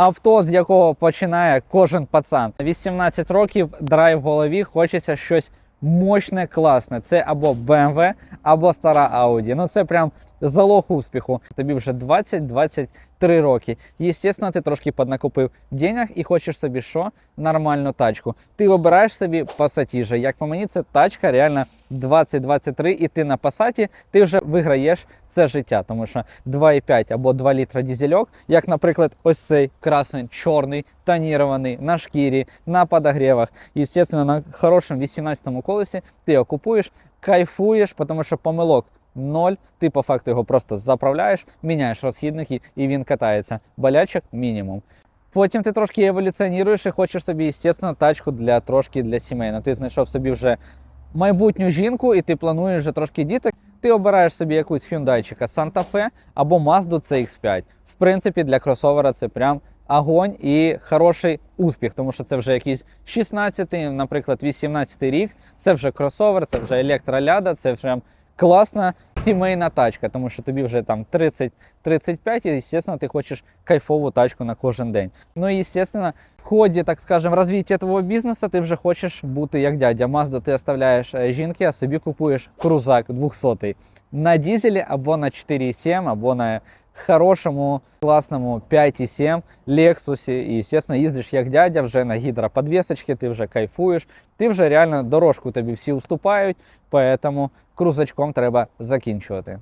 авто, з якого починає кожен пацан. 18 років, драйв в голові, хочеться щось мощне, класне. Це або BMW, або стара Audi. Ну це прям залог успіху. Тобі вже 20-23 роки. Єстественно, ти трошки поднакупив денег і хочеш собі що? Нормальну тачку. Ти обираєш собі пасатіжа. Як по мені, це тачка реально 20-23, і ти на пасаті, ти вже виграєш це життя, тому що 2,5 або 2 літра дізельок, як, наприклад, ось цей красний, чорний, тонірований, на шкірі, на подогрівах. Естественно, на хорошому 18-му колесі ти його купуєш, кайфуєш, тому що помилок ноль. Ти по факту його просто заправляєш, міняєш розхідники і він катається. Болячок мінімум. Потім ти трошки еволюціонуєш і хочеш собі, звісно, тачку для трошки для сімейного. Ти знайшов собі вже майбутню жінку, і ти плануєш вже трошки діток. Ти обираєш собі якусь хюндайчика Santa Fe або Mazda CX5. В принципі, для кросовера це прям огонь і хороший успіх, тому що це вже якийсь 16-й, наприклад, 18-й рік. Це вже кросовер, це вже електроляда, це прям класна сімейна тачка, тому що тобі вже там 30-35, і, звісно, ти хочеш кайфову тачку на кожен день. Ну і, звісно, в ході, так скажем, розвиття твого бізнесу ти вже хочеш бути як дядя. Мазду ти оставляєш е, жінки, а собі купуєш крузак 200 на дізелі або на 4,7, або на хорошому, класному 5,7 Лексусі. І, звісно, їздиш як дядя вже на гідроподвісочці, ти вже кайфуєш, ти вже реально дорожку тобі всі уступають, поэтому крузачком треба Закінчувати.